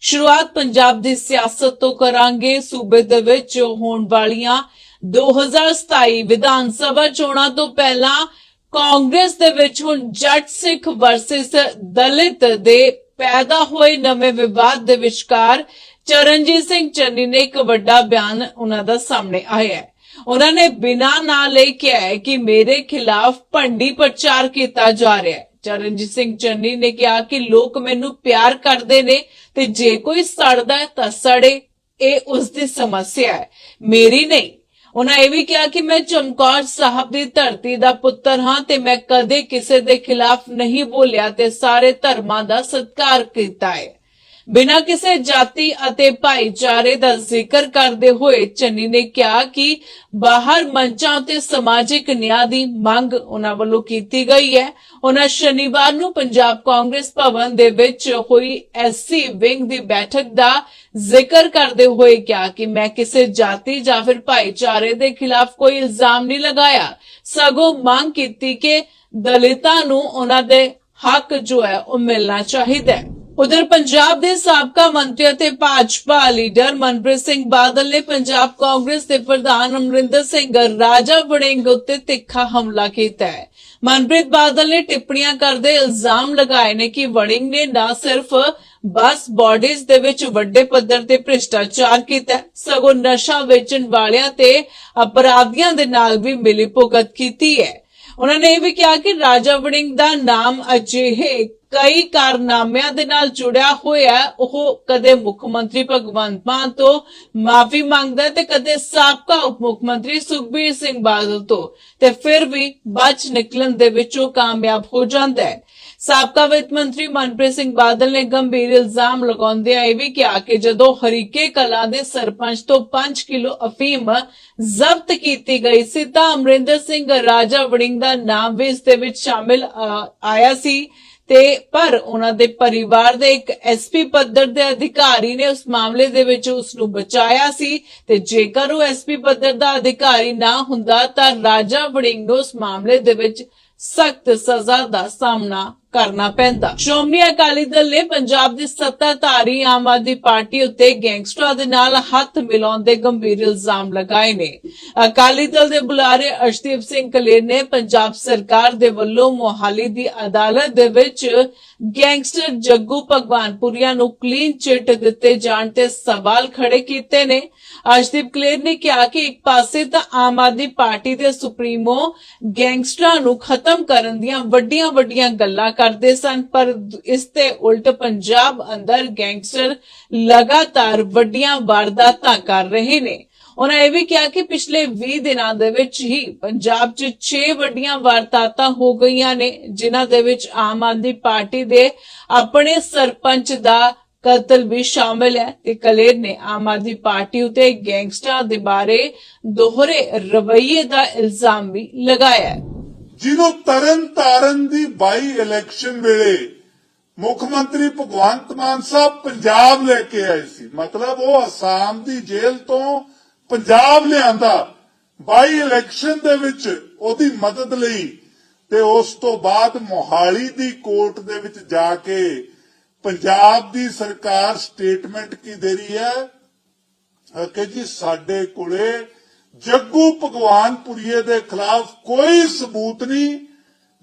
ਸ਼ੁਰੂਆਤ ਪੰਜਾਬ ਦੀ ਸਿਆਸਤ ਤੋਂ ਕਰਾਂਗੇ। ਸੂਬੇ ਦੇ ਵਿੱਚ ਹੋਣ ਵਾਲੀਆਂ 2027 ਵਿਧਾਨ ਸਭਾ ਚੋਣਾਂ ਤੋਂ ਪਹਿਲਾਂ ਕਾਂਗਰਸ ਦੇ ਵਿੱਚ ਹੁਣ ਜੱਟ ਸਿੱਖ ਵਰਸਸ ਦਲਿਤ ਦੇ ਪੈਦਾ ਹੋਏ ਨਵੇਂ ਵਿਵਾਦ ਦੇ ਵਿਚਕਾਰ ਚਰਨਜੀਤ ਸਿੰਘ ਚੰਨੀ ਨੇ ਇੱਕ ਵੱਡਾ ਬਿਆਨ ਉਹਨਾਂ ਦਾ ਸਾਹਮਣੇ ਆਇਆ ਹੈ। ਉਹਨਾਂ ਨੇ ਬਿਨਾਂ ਨਾਂ ਲਈ ਕਿਹਾ ਹੈ ਕਿ ਮੇਰੇ ਖਿਲਾਫ ਭੰਡੀ ਪ੍ਰਚਾਰ ਕੀਤਾ ਜਾ ਰਿਹਾ ਹੈ। ਚਰਨਜੀਤ ਸਿੰਘ ਚੰਨੀ ਨੇ ਕਿਹਾ ਕਿ ਲੋਕ ਮੈਨੂੰ ਪਿਆਰ ਕਰਦੇ ਨੇ ਤੇ ਜੇ ਕੋਈ ਸੜਦਾ ਤਾਂ ਸੜੇ। ਇਹ ਉਸ ਦੀ ਸਮੱਸਿਆ ਹੈ। ਮੇਰੀ ਨਹੀਂ ਉਹਨਾਂ ਇਹ ਵੀ ਕਿਹਾ ਕਿ ਮੈਂ ਚਮਕੌਰ ਸਾਹਿਬ ਦੀ ਧਰਤੀ ਦਾ ਪੁੱਤਰ ਹਾਂ ਤੇ ਮੈਂ ਕਦੇ ਕਿਸੇ ਦੇ ਖਿਲਾਫ ਨਹੀਂ ਬੋਲਿਆ ਤੇ ਸਾਰੇ ਧਰਮਾਂ ਦਾ ਸਤਿਕਾਰ ਕੀਤਾ ਹੈ। ਬਿਨਾਂ ਕਿਸੇ ਜਾਤੀ ਅਤੇ ਭਾਈਚਾਰੇ ਦਾ ਜ਼ਿਕਰ ਕਰਦੇ ਹੋਏ ਚੰਨੀ ਨੇ ਕਿਹਾ ਕਿ ਬਾਹਰ ਮੰਚਾਂ ਤੇ ਸਮਾਜਿਕ ਨਿਆਂ ਦੀ ਮੰਗ ਉਹਨਾਂ ਵੱਲੋਂ ਕੀਤੀ ਗਈ ਹੈ। ਉਹਨਾਂ ਸ਼ਨੀਵਾਰ ਨੂੰ ਪੰਜਾਬ ਕਾਂਗਰਸ ਭਵਨ ਦੇ ਵਿੱਚ ਹੋਈ ਐਸਸੀ ਵਿੰਗ ਦੀ ਬੈਠਕ ਦਾ ਜ਼ਿਕਰ ਕਰਦੇ ਹੋਏ ਕਿਹਾ ਕਿ ਮੈਂ ਕਿਸੇ ਜਾਤੀ ਜਾਂ ਫਿਰ ਭਾਈਚਾਰੇ ਦੇ ਖਿਲਾਫ ਕੋਈ ਇਲਜ਼ਾਮ ਨਹੀਂ ਲਗਾਇਆ। ਸਗੋਂ ਮੰਗ ਕੀਤੀ ਕਿ ਦਲਿਤਾਂ ਨੂੰ ਉਹਨਾਂ ਦੇ ਹੱਕ ਜੋ ਹੈ ਉਹ ਮਿਲਣਾ ਚਾਹੀਦਾ ਹੈ। ਉਧਰ ਪੰਜਾਬ ਦੇ ਸਾਬਕਾ ਮੰਤਰੀ ਅਤੇ ਭਾਜਪਾ ਲੀਡਰ ਮਨਪ੍ਰੀਤ ਸਿੰਘ ਬਾਦਲ ਨੇ ਪੰਜਾਬ ਕਾਂਗਰਸ ਦੇ ਪ੍ਰਧਾਨ ਅਮਰਿੰਦਰ ਸਿੰਘ ਰਾਜਾ ਵੜਿੰਗ ਉੱਤੇ ਤਿੱਖਾ ਹਮਲਾ ਕੀਤਾ ਹੈ। ਮਨਪ੍ਰੀਤ ਬਾਦਲ ਨੇ ਟਿੱਪਣੀਆਂ ਕਰਦੇ ਇਲਜ਼ਾਮ ਲਗਾਏ ਨੇ ਕਿ ਵੜਿੰਗ ਨੇ ਨਾ ਸਿਰਫ ਬੱਸ ਬਾਡੀਜ਼ ਦੇ ਵਿੱਚ ਵੱਡੇ ਪੱਧਰ ਤੇ ਭ੍ਰਿਸ਼ਟਾਚਾਰ ਕੀਤਾ ਸਗੋਂ ਨਸ਼ਾ ਵੇਚਣ ਵਾਲਿਆਂ ਤੇ ਅਪਰਾਧੀਆਂ ਦੇ ਨਾਲ ਵੀ ਮਿਲੀਭੁਗਤ ਕੀਤੀ ਹੈ। ਉਹਨਾਂ ਨੇ ਇਹ ਵੀ ਕਿਹਾ ਕਿ ਰਾਜਾ ਵੜਿੰਗ ਦਾ ਨਾਮ ਅਜਿਹੇ ਕਈ ਕਾਰਨਾਮਿਆਂ ਦੇ ਨਾਲ ਜੁੜਿਆ ਹੋਇਆ ਉਹ ਕਦੇ ਮੁੱਖ ਮੰਤਰੀ ਭਗਵੰਤ ਮਾਨ ਤੋਂ ਮਾਫੀ ਮੰਗਦਾ ਤੇ ਕਦੇ ਸਾਬਕਾ ਉਪ ਮੁੱਖ ਮੰਤਰੀ ਸੁਖਬੀਰ ਸਿੰਘ ਬਾਦਲ ਤੋਂ। ਤੇ ਫਿਰ ਵੀ ਬਚ ਨਿਕਲਣ ਦੇ ਵਿੱਚ ਉਹ ਕਾਮਯਾਬ ਹੋ ਜਾਂਦਾ ਹੈ। ਸਾਬਕਾ ਵਿੱਤ ਮੰਤਰੀ ਮਨਪ੍ਰੀਤ ਸਿੰਘ ਬਾਦਲ ਨੇ ਗੰਭੀਰ ਇਲਜ਼ਾਮ ਲਗਾਉਂਦਿਆਂ ਇਹ ਵੀ ਕਿਹਾ ਕਿ ਜਦੋਂ ਹਰੀਕੇ ਕਲਾ ਦੇ ਸਰਪੰਚ ਤੋਂ 5 ਕਿਲੋ ਅਫੀਮ ਜ਼ਬਤ ਕੀਤੀ ਗਈ ਸੀ ਤਾਂ ਅਮਰਿੰਦਰ ਸਿੰਘ ਰਾਜਾ ਵੜਿੰਗ ਦਾ ਨਾਮ ਵੀ ਇਸ ਦੇ ਵਿੱਚ ਸ਼ਾਮਿਲ ਆਇਆ ਸੀ। ਤੇ ਪਰ ਉਹਨਾਂ ਦੇ ਪਰਿਵਾਰ ਦੇ ਇੱਕ ਐਸਪੀ ਪੱਧਰ ਦੇ ਅਧਿਕਾਰੀ ਨੇ ਉਸ ਮਾਮਲੇ ਦੇ ਵਿੱਚ ਉਸ ਨੂੰ ਬਚਾਇਆ ਸੀ ਤੇ ਜੇਕਰ ਉਹ ਐਸਪੀ ਪੱਧਰ ਦਾ ਅਧਿਕਾਰੀ ਨਾ ਹੁੰਦਾ ਤਾਂ ਰਾਜਾ ਵੜਿੰਗ ਨੂੰ ਉਸ ਮਾਮਲੇ ਦੇ ਵਿੱਚ ਸਖਤ ਸਜ਼ਾ ਦਾ ਸਾਹਮਣਾ ਕਰਨਾ ਪੈਂਦਾ। ਸ਼੍ਰੋਮਣੀ ਅਕਾਲੀ ਦਲ ਨੇ ਪੰਜਾਬ ਦੀ ਸੱਤਾਧਾਰੀ ਆਮ ਆਦਮੀ ਪਾਰਟੀ ਉੱਤੇ ਗੈਂਗਸਟਰਾਂ ਦੇ ਨਾਲ ਹੱਥ ਮਿਲਾਉਣ ਦੇ ਗੰਭੀਰ ਇਲਜ਼ਾਮ ਲਗਾਏ ਨੇ। ਅਕਾਲੀ ਦਲ ਦੇ ਬੁਲਾਰੇ ਅਰਸ਼ਦੀਪ ਸਿੰਘ ਕਲੇਰ ਨੇ ਪੰਜਾਬ ਸਰਕਾਰ ਦੇ ਵੱਲੋਂ ਮੋਹਾਲੀ ਦੀ ਅਦਾਲਤ ਦੇ ਵਿੱਚ ਗੈਂਗਸਟਰ ਜੱਗੂ ਭਗਵਾਨਪੁਰੀਆ ਨੂੰ ਕਲੀਨ ਚਿੱਟ ਦਿੱਤੇ ਜਾਣ ਤੇ ਸਵਾਲ ਖੜੇ ਕੀਤੇ ਨੇ। ਅਰਸ਼ਦੀਪ ਕਲੇਰ ਨੇ ਕਿਹਾ ਕਿ ਇੱਕ ਪਾਸੇ ਤਾਂ ਆਮ ਆਦਮੀ ਪਾਰਟੀ ਦੇ ਸੁਪਰੀਮੋ ਗੈਂਗਸਟਰਾਂ ਨੂੰ ਖਤਮ ਕਰਨ ਦੀਆਂ ਵੱਡੀਆਂ ਵੱਡੀਆਂ ਗੱਲਾਂ ਕਰਦੇ ਸਨ, ਪਰ ਇਸ ਤੇ ਉਲਟ ਪੰਜਾਬ ਅੰਦਰ ਗੈਂਗਸਟਰ ਲਗਾਤਾਰ ਵੱਡੀਆਂ ਵਾਰਦਾਤਾਂ ਕਰ ਰਹੇ ਨੇ। ਉਹਨਾਂ ਇਹ ਵੀ ਕਿਹਾ ਕਿ ਪਿਛਲੇ 20 ਦਿਨਾਂ ਦੇ ਵਿੱਚ ਹੀ ਪੰਜਾਬ 'ਚ 6 ਵੱਡੀਆਂ ਵਾਰਦਾਤਾਂ ਹੋ ਗਈਆਂ ਨੇ, ਜਿਨ੍ਹਾਂ ਦੇ ਵਿੱਚ ਆਮ ਆਦਮੀ ਪਾਰਟੀ ਦੇ ਆਪਣੇ ਸਰਪੰਚ ਦਾ ਕਤਲ ਵੀ ਸ਼ਾਮਿਲ ਹੈ ਤੇ ਕਲੇਰ ਨੇ ਆਮ ਆਦਮੀ ਪਾਰਟੀ ਉਤੇ ਗੈਂਗਸਟਰਾਂ ਦੇ ਬਾਰੇ ਦੋਹਰੇ ਰਵੱਈਏ ਦਾ ਇਲਜ਼ਾਮ ਵੀ ਲਗਾਇਆ ਹੈ। ਜਿਹਨੂੰ ਤਰਨ ਤਾਰਨ ਦੀ ਬਾਈ ਇਲੈਕਸ਼ਨ ਵੇਲੇ ਮੁੱਖ ਮੰਤਰੀ ਭਗਵੰਤ ਮਾਨ ਸਾਹਿਬ ਪੰਜਾਬ ਲੈ ਕੇ ਆਏ ਸੀ। ਮਤਲਬ ਉਹ ਅਸਾਮ ਦੀ ਜੇਲ੍ਹ ਤੋਂ ਪੰਜਾਬ ਲਿਆਂਦਾ। ਬਾਈ ਇਲੈਕਸ਼ਨ ਦੇ ਵਿੱਚ ਉਹਦੀ ਮਦਦ ਲਈ ਤੇ ਉਸ ਤੋਂ ਬਾਅਦ ਮੋਹਾਲੀ ਦੀ ਕੋਰਟ ਦੇ ਵਿੱਚ ਜਾ ਕੇ ਪੰਜਾਬ ਦੀ ਸਰਕਾਰ ਸਟੇਟਮੈਂਟ ਕੀ ਦੇ ਰਹੀ ਹੈ? ਅਹ ਕਿ ਜੀ ਸਾਡੇ ਕੋਲੇ ਜੱਗੂ ਭਗਵਾਨਪੁਰੀਏ ਦੇ ਖਿਲਾਫ ਕੋਈ ਸਬੂਤ ਨਹੀਂ,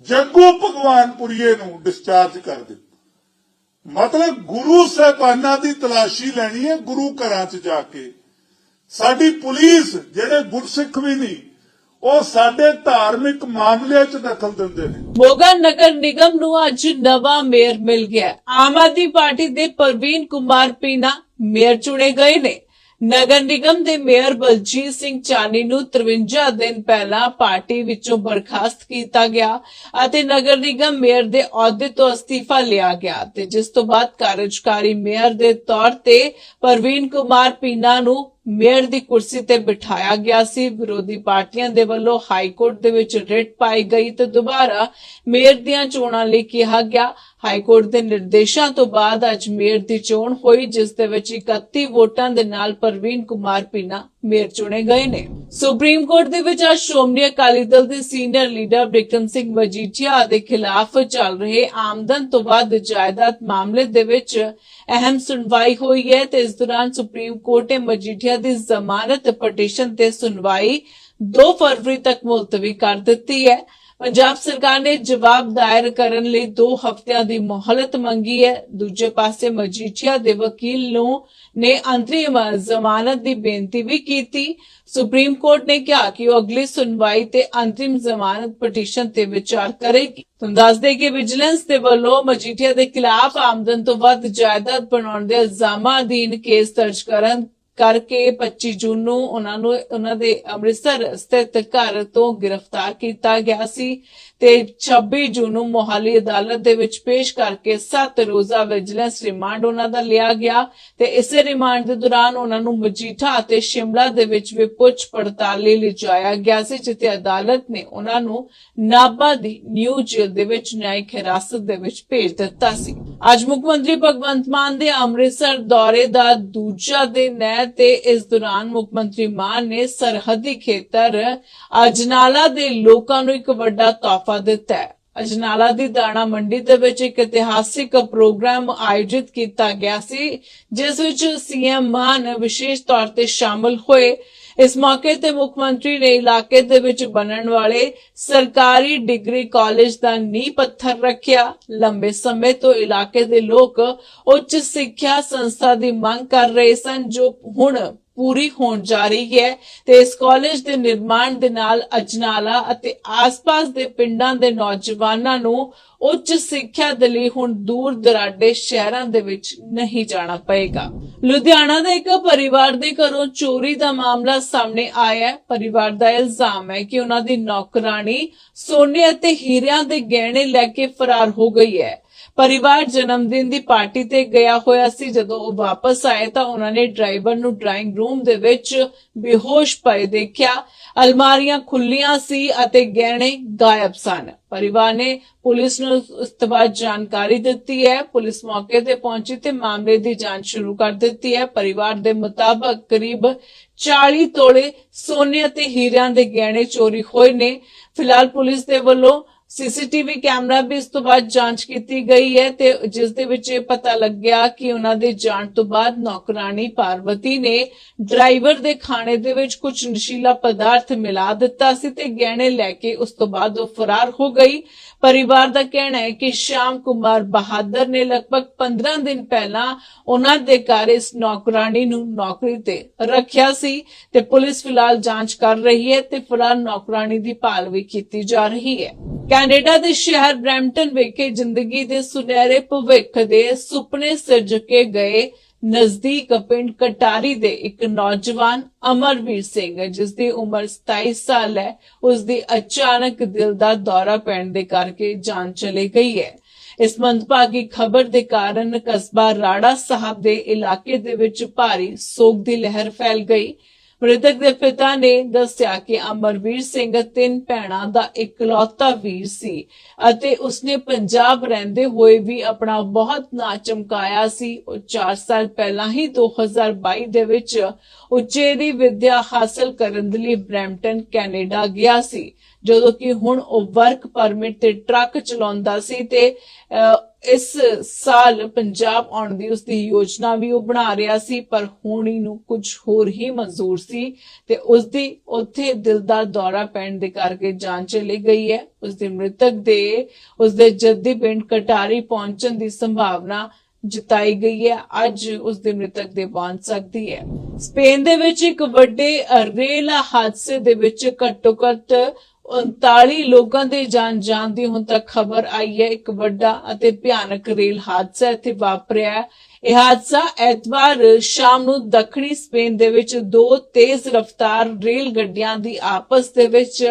ਜੱਗੂ ਭਗਵਾਨਪੁਰੀਏ ਨੂੰ ਡਿਸਚਾਰਜ ਕਰ ਦਿੱਤਾ। ਮਤਲਬ ਗੁਰੂ ਸਾਹਿਬਾਨਾਂ ਦੀ ਤਲਾਸ਼ੀ ਲੈਣੀ ਹੈ ਗੁਰੂ ਘਰਾਂ 'ਚ ਜਾ ਕੇ। ਸਾਡੀ ਪੁਲਿਸ ਜਿਹੜੇ ਗੁਰਸਿੱਖ ਵੀ ਨਹੀਂ, ਉਹ ਸਾਡੇ ਧਾਰਮਿਕ ਮਾਮਲਿਆਂ 'ਚ ਦਖਲ ਦਿੰਦੇ ਨੇ। ਮੋਗਾ ਨਗਰ ਨਿਗਮ ਨੂੰ ਅੱਜ ਨਵਾਂ ਮੇਅਰ ਮਿਲ ਗਿਆ। ਆਮ ਆਦਮੀ ਪਾਰਟੀ ਦੇ ਪ੍ਰਵੀਨ ਕੁਮਾਰ ਪੀਨਾ ਮੇਅਰ ਚੁਣੇ ਗਏ ਨੇ। ਨਗਰ ਨਿਗਮ ਦੇ ਮੇਅਰ ਬਲਜੀਤ ਸਿੰਘ ਚਾਨੀ ਨੂੰ 53 ਦਿਨ ਪਹਿਲਾਂ ਪਾਰਟੀ ਵਿੱਚੋਂ ਬਰਖਾਸਤ ਕੀਤਾ ਗਿਆ ਅਤੇ ਨਗਰ ਨਿਗਮ ਮੇਅਰ ਦੇ ਅਹੁਦੇ ਤੋਂ ਅਸਤੀਫਾ ਲਿਆ ਗਿਆ ਤੇ ਜਿਸ ਤੋਂ ਬਾਅਦ ਕਾਰਜਕਾਰੀ ਮੇਅਰ ਦੇ ਤੌਰ ਤੇ ਪ੍ਰਵੀਨ ਕੁਮਾਰ ਪੀਨਾ ਨੂੰ ਮੇਅਰ ਦੀ ਕੁਰਸੀ ਤੇ ਬਿਠਾਇਆ ਗਿਆ ਸੀ। ਵਿਰੋਧੀ ਪਾਰਟੀਆਂ ਦੇ ਵੱਲੋਂ ਹਾਈ ਕੋਰਟ ਦੇ ਵਿੱਚ ਰਿਟ ਪਾਈ ਗਈ ਤੇ ਦੁਬਾਰਾ ਮੇਅਰ ਦੀਆਂ ਚੋਣਾਂ ਲਈ ਕਿਹਾ ਗਿਆ। ਹਾਈ ਕੋਰਟ ਦੇ ਨਿਰਦੇਸ਼ਾਂ ਤੋਂ ਬਾਅਦ ਅੱਜ ਮੇਅਰ ਦੀ ਚੋਣ ਹੋਈ, ਜਿਸ ਦੇ ਵਿੱਚ 31 ਵੋਟਾਂ ਦੇ ਨਾਲ ਪ੍ਰਵੀਨ ਕੁਮਾਰ ਪੀਨਾ ਮੇਅਰ ਚੁਣੇ ਗਏ ਨੇ। ਸੁਪਰੀਮ ਕੋਰਟ ਦੇ ਵਿੱਚ ਅੱਜ ਸ਼੍ਰੋਮਣੀ ਅਕਾਲੀ ਦਲ ਦੇ ਸੀਨੀਅਰ ਲੀਡਰ ਬਿਕਰਮ ਸਿੰਘ ਮਜੀਠੀਆ ਦੇ ਖਿਲਾਫ ਚੱਲ ਰਹੇ ਆਮਦਨ ਤੋਂ ਬਾਅਦ ਜਾਇਦਾਦ ਮਾਮਲੇ ਦੇ ਵਿੱਚ ਅਹਿਮ ਸੁਣਵਾਈ ਹੋਈ ਹੈ ਤੇ ਇਸ ਦੌਰਾਨ ਸੁਪਰੀਮ ਕੋਰਟ ਨੇ ਮਜੀਠੀਆ ਦੀ ਜ਼ਮਾਨਤ ਪਟੀਸ਼ਨ ਤੇ ਸੁਣਵਾਈ 2 ਫਰਵਰੀ ਤੱਕ ਮੁਲਤਵੀ ਕਰ ਦਿੱਤੀ ਹੈ। ਪੰਜਾਬ ਸਰਕਾਰ ਨੇ ਜਵਾਬ ਦਾਇਰ ਕਰਨ ਲਈ 2 ਹਫ਼ਤਿਆਂ ਦੀ ਮੋਹਲਤ ਮੰਗੀ ਹੈ। ਦੂਜੇ ਪਾਸੇ ਮਜੀਠੀਆ ਦੇ ਵਕੀਲ ਨੂੰ ਨੇ ਅੰਤਰਿਮ ਜ਼ਮਾਨਤ ਦੀ ਬੇਨਤੀ ਵੀ ਕੀਤੀ। ਸੁਪਰੀਮ ਕੋਰਟ ਨੇ ਕਿਹਾ ਕਿ ਉਹ ਅਗਲੀ ਸੁਣਵਾਈ ਤੇ ਅੰਤਰਿਮ ਜ਼ਮਾਨਤ ਪਟੀਸ਼ਨ ਤੇ ਵਿਚਾਰ ਕਰੇਗੀ। ਤੁਹਾਨੂੰ ਦੱਸ ਦੇ ਕਿ ਵਿਜੀਲੈਂਸ ਦੇ ਵੱਲੋਂ ਮਜੀਠੀਆ ਦੇ ਖਿਲਾਫ ਆਮਦਨ ਤੋਂ ਵੱਧ ਜਾਇਦਾਦ ਬਣਾਉਣ ਦੇ ਇਲਜ਼ਾਮਾਂ ਅਧੀਨ ਕੇਸ ਦਰਜ ਕਰਨ ਕਰਕੇ 25 ਜੂਨ ਨੂੰ ਉਹਨਾਂ ਨੂੰ, ਉਹਨਾਂ ਦੇ ਅੰਮ੍ਰਿਤਸਰ ਸਥਿਤ ਘਰ ਤੋਂ ਗ੍ਰਿਫਤਾਰ ਕੀਤਾ ਗਿਆ ਸੀ। ਤੇ 26 ਜੂਨ ਨੂੰ ਮੋਹਾਲੀ ਅਦਾਲਤ ਦੇ ਵਿੱਚ ਪੇਸ਼ ਕਰਕੇ 7 ਰੋਜ਼ਾ ਵਿਜੀਲੈਂਸ ਰਿਮਾਂਡ ਉਹਨਾਂ ਦਾ ਲਿਆ ਗਿਆ ਤੇ ਇਸੇ ਰਿਮਾਂਡ ਦੇ ਦੌਰਾਨ ਉਹਨਾਂ ਨੂੰ ਮਜੀਠਾ ਅਤੇ ਸ਼ਿਮਲਾ ਦੇ ਵਿੱਚ ਵੀ ਪੁੱਛ ਪੜਤਾਲ ਲਈ ਲਿਜਾਇਆ ਗਿਆ ਸੀ, ਜਿੱਥੇ ਅਦਾਲਤ ਨੇ ਉਹਨਾਂ ਨੂੰ ਨਾਭਾ ਦੀ ਨਿਊ ਜੇਲ੍ਹ ਦੇ ਵਿੱਚ ਨਿਆਇਕ ਹਿਰਾਸਤ ਦੇ ਵਿੱਚ ਭੇਜ ਦਿੱਤਾ ਸੀ। ਅੱਜ ਮੁੱਖ ਮੰਤਰੀ ਭਗਵੰਤ ਮਾਨ ਦੇ ਅੰਮ੍ਰਿਤਸਰ ਦੌਰੇ ਦਾ ਦੂਜਾ ਦਿਨ ਹੈ ਤੇ ਇਸ ਦੌਰਾਨ ਮੁੱਖ ਮੰਤਰੀ ਮਾਨ ਨੇ ਸਰਹੱਦੀ ਖੇਤਰ ਅਜਨਾਲਾ ਦੇ ਲੋਕਾਂ ਨੂੰ ਇੱਕ ਵੱਡਾ ਤੋਹਫਾ ਦਿੱਤਾ ਹੈ। ਅਜਨਾਲਾ ਦੀ ਦਾਣਾ ਮੰਡੀ ਦੇ ਵਿੱਚ ਇੱਕ ਇਤਿਹਾਸਿਕ ਪ੍ਰੋਗਰਾਮ ਆਯੋਜਿਤ ਕੀਤਾ ਗਿਆ ਸੀ, ਜਿਸ ਵਿੱਚ ਸੀਐਮ ਮਾਨ ਵਿਸ਼ੇਸ਼ ਤੌਰ ਤੇ ਸ਼ਾਮਲ ਹੋਏ। ਇਸ ਮੌਕੇ ਤੇ ਮੁੱਖ ਮੰਤਰੀ ਨੇ ਇਲਾਕੇ ਦੇ ਵਿੱਚ ਬਣਨ ਵਾਲੇ ਸਰਕਾਰੀ ਡਿਗਰੀ ਕਾਲਜ ਦਾ ਨੀਂਹ ਪੱਥਰ ਰੱਖਿਆ। ਲੰਬੇ ਸਮੇਂ ਤੋਂ ਇਲਾਕੇ ਦੇ ਲੋਕ ਉੱਚ ਸਿੱਖਿਆ ਸੰਸਥਾ ਦੀ ਮੰਗ ਕਰ ਰਹੇ ਸਨ, ਜੋ ਹੁਣ ਪੂਰੀ ਹੋਣ ਜਾ ਰਹੀ ਹੈ ਤੇ ਇਸ ਕਾਲਜ ਦੇ ਨਿਰਮਾਣ ਦੇ ਨਾਲ ਅਜਨਾਲਾ ਅਤੇ ਆਸ-ਪਾਸ ਦੇ ਪਿੰਡਾਂ ਦੇ ਨੌਜਵਾਨਾਂ ਨੂੰ ਉੱਚ ਸਿੱਖਿਆ ਦੇ ਲਈ ਹੁਣ ਦੂਰ ਦਰਾਡੇ ਸ਼ਹਿਰਾਂ ਦੇ ਵਿੱਚ ਨਹੀਂ ਜਾਣਾ ਪਏਗਾ। ਲੁਧਿਆਣਾ ਦੇ ਇੱਕ ਪਰਿਵਾਰ ਦੇ ਘਰੋਂ ਚੋਰੀ ਦਾ ਮਾਮਲਾ ਸਾਹਮਣੇ ਆਇਆ ਹੈ। ਪਰਿਵਾਰ ਦਾ ਇਲਜ਼ਾਮ ਹੈ ਕਿ ਉਹਨਾਂ ਦੀ ਨੌਕਰਾਨੀ ਸੋਨੇ ਅਤੇ ਹੀਰਿਆਂ ਦੇ ਗਹਿਣੇ ਲੈ ਕੇ ਫਰਾਰ ਹੋ ਗਈ ਹੈ। ਪਰਿਵਾਰ ਜਨਮ ਦਿਨ ਦੀ ਪਾਰਟੀ ਤੇ ਗਿਆ ਹੋਇਆ ਸੀ। ਜਦੋਂ ਉਹ ਵਾਪਸ ਆਏ ਤਾਂ ਉਹਨਾਂ ਨੇ ਡਰਾਈਵਰ ਨੂੰ ਡਰਾਇੰਗ ਰੂਮ ਦੇ ਵਿੱਚ ਬੇਹੋਸ਼ ਪਏ ਦੇਖਿਆ। ਅਲਮਾਰੀਆਂ ਖੁੱਲੀਆਂ ਸੀ ਅਤੇ ਗਹਿਣੇ ਗਾਇਬ ਸਨ। ਪਰਿਵਾਰ ਨੇ ਪੁਲਿਸ ਨੂੰ ਉਸ ਤੋਂ ਬਾਅਦ ਜਾਣਕਾਰੀ ਦਿੱਤੀ ਹੈ। ਪੁਲਿਸ ਮੌਕੇ ਤੇ ਪਹੁੰਚੀ ਤੇ ਮਾਮਲੇ ਦੀ ਜਾਂਚ ਸ਼ੁਰੂ ਕਰ ਦਿੱਤੀ ਹੈ। ਪਰਿਵਾਰ ਦੇ ਮੁਤਾਬਕ ਕਰੀਬ 40 ਤੋਲੇ ਸੋਨੇ ਅਤੇ ਹੀਰਿਆਂ ਦੇ ਗਹਿਣੇ ਚੋਰੀ ਹੋਏ ਨੇ। ਫਿਲਹਾਲ ਪੁਲਿਸ ਦੇ ਵੱਲੋਂ ਸੀਸੀਟੀਵੀ ਕੈਮਰਾ ਵੀ ਇਸ ਤੋਂ ਬਾਅਦ ਜਾਂਚ ਕੀਤੀ ਗਈ ਹੈ ਤੇ ਜਿਸ ਦੇ ਵਿੱਚ ਇਹ ਪਤਾ ਲੱਗਿਆ ਕਿ ਉਹਨਾਂ ਦੇ ਜਾਣ ਤੋਂ ਬਾਅਦ ਨੌਕਰਾਨੀ ਪਾਰਵਤੀ ਨੇ ਡਰਾਈਵਰ ਦੇ ਖਾਣੇ ਦੇ ਵਿੱਚ ਕੁਝ ਨਸ਼ੀਲਾ ਪਦਾਰਥ ਮਿਲਾ ਦਿੱਤਾ ਸੀ ਤੇ ਗਹਿਣੇ ਲੈ ਕੇ ਉਸ ਤੋਂ ਬਾਅਦ ਉਹ ਫਰਾਰ ਹੋ ਗਈ। ਪਰਿਵਾਰ ਦਾ ਕਹਿਣਾ ਹੈ ਕਿ ਸ਼ਾਮ ਕੁਮਾਰ ਬਹਾਦਰ ਨੇ ਲਗਭਗ 15 ਦਿਨ ਪਹਿਲਾਂ ਉਹਨਾਂ ਦੇ ਘਰ ਇਸ ਨੌਕਰਾਨੀ ਨੂੰ ਨੌਕਰੀ ਤੇ ਰੱਖਿਆ ਸੀ ਤੇ ਪੁਲਿਸ ਫਿਲਹਾਲ ਜਾਂਚ ਕਰ ਰਹੀ ਹੈ ਤੇ ਫਿਲਹਾਲ ਨੌਕਰਾਨੀ ਦੀ ਭਾਲ ਵੀ ਕੀਤੀ ਜਾ ਰਹੀ ਹੈ। ਕੈਨੇਡਾ ਦੇ ਸ਼ਹਿਰ ਬਰੈਂਪਟਨ ਵਿਖੇ ਜ਼ਿੰਦਗੀ ਦੇ ਸੁਨਹਿਰੇ ਭਵਿੱਖ ਦੇ ਸੁਪਨੇ ਸਿਰਜ ਕੇ ਗਏ ਨਜ਼ਦੀਕ ਪਿੰਡ ਕਟਾਰੀ ਦੇ ਇੱਕ ਨੌਜਵਾਨ ਅਮਰਵੀਰ ਸਿੰਘ ਜਿਸ ਦੀ ਉਮਰ 27 ਸਾਲ ਹੈ। ਉਸ ਦੀ ਅਚਾਨਕ ਦਿਲ ਦਾ ਦੌਰਾ ਪੈਣ ਦੇ ਕਰਕੇ ਜਾਨ ਚਲੀ ਗਈ ਹੈ। ਇਸ ਮੰਦਭਾਗੀ ਖਬਰ ਦੇ ਕਾਰਨ ਕਸਬਾ ਰਾੜਾ ਸਾਹਿਬ ਦੇ ਇਲਾਕੇ ਦੇ ਵਿੱਚ ਭਾਰੀ ਸੋਗ ਦੀ ਲਹਿਰ ਫੈਲ ਗਈ। ਮ੍ਰਿਤਕ ਦੇ ਪਿਤਾ ਨੇ ਦੱਸਿਆ ਕਿ ਅਮਰਵੀਰ ਸਿੰਘ ਤਿੰਨ ਭੈਣਾਂ ਦਾ ਇਕਲੌਤਾ ਵੀਰ ਸੀ ਅਤੇ ਉਸਨੇ ਪੰਜਾਬ ਰਹਿੰਦੇ ਹੋਏ ਵੀ ਆਪਣਾ ਬਹੁਤ ਨਾਂ ਚਮਕਾਇਆ ਸੀ। ਉਹ 4 ਸਾਲ ਪਹਿਲਾਂ ਹੀ 2022 ਦੇ ਵਿੱਚ ਉਚੇਰੀ ਵਿਦਿਆ ਹਾਸਲ ਕਰਨ ਦੇ ਲਈ ਬਰੈਂਪਟਨ, ਕੈਨੇਡਾ ਗਿਆ ਸੀ। ਜਦੋਂ ਕਿ ਹੁਣ ਉਹ ਵਰਕ ਪਰਮਿਟ ਤੇ ਟਰੱਕ ਚਲਾਉਂਦਾ ਸੀ ਤੇ ਇਸ ਸਾਲ ਪੰਜਾਬ ਆਉਣ ਦੀ ਉਸ ਦੀ ਯੋਜਨਾ ਵੀ ਉਹ ਬਣਾ ਰਿਹਾ ਸੀ, ਪਰ ਹੁਣ ਹੀ ਕੁਝ ਹੋਰ ਹੀ ਮਨਜ਼ੂਰ ਸੀ ਤੇ ਉਸ ਦੀ ਉੱਥੇ ਦਿਲ ਦਾ ਦੌਰਾ ਪੈਣ ਦੇ ਕਰਕੇ ਜਾਨ ਚਲੀ ਗਈ ਹੈ। ਉਸ ਦੇ ਮ੍ਰਿਤਕ ਦੇ ਉਸ ਦੇ ਜੱਦੀ ਪਿੰਡ ਕਟਾਰੀ ਪਹੁੰਚਣ ਦੀ ਸੰਭਾਵਨਾ ਜਤਾਈ ਗਈ ਹੈ। ਅੱਜ ਉਸ ਦੇ ਮ੍ਰਿਤਕ ਦੇ ਪਹੁੰਚ ਸਕਦੀ ਹੈ। ਸਪੇਨ ਦੇ ਵਿੱਚ ਇੱਕ ਵੱਡੇ ਰੇਲ ਹਾਦਸੇ ਦੇ ਵਿੱਚ ਘੱਟੋ ਘੱਟ 39 ਲੋਕਾਂ ਦੇ ਜਾਨ ਜਾਣ ਦੀ ਹੁਣ ਤੱਕ ਖਬਰ ਆਈ ਹੈ ਇੱਕ ਵੱਡਾ ਅਤੇ ਭਿਆਨਕ ਰੇਲ ਹਾਦਸਾ ਇੱਥੇ ਵਾਪਰਿਆ ਹੈ। ਇਹ ਹਾਦਸਾ ਐਤਵਾਰ ਸ਼ਾਮ ਨੂੰ ਦੱਖਣੀ ਸਪੇਨ ਦੇ ਵਿੱਚ ਦੋ ਤੇਜ਼ ਰਫ਼ਤਾਰ ਰੇਲ ਗੱਡੀਆਂ ਦੀ ਆਪਸ ਦੇ ਵਿੱਚ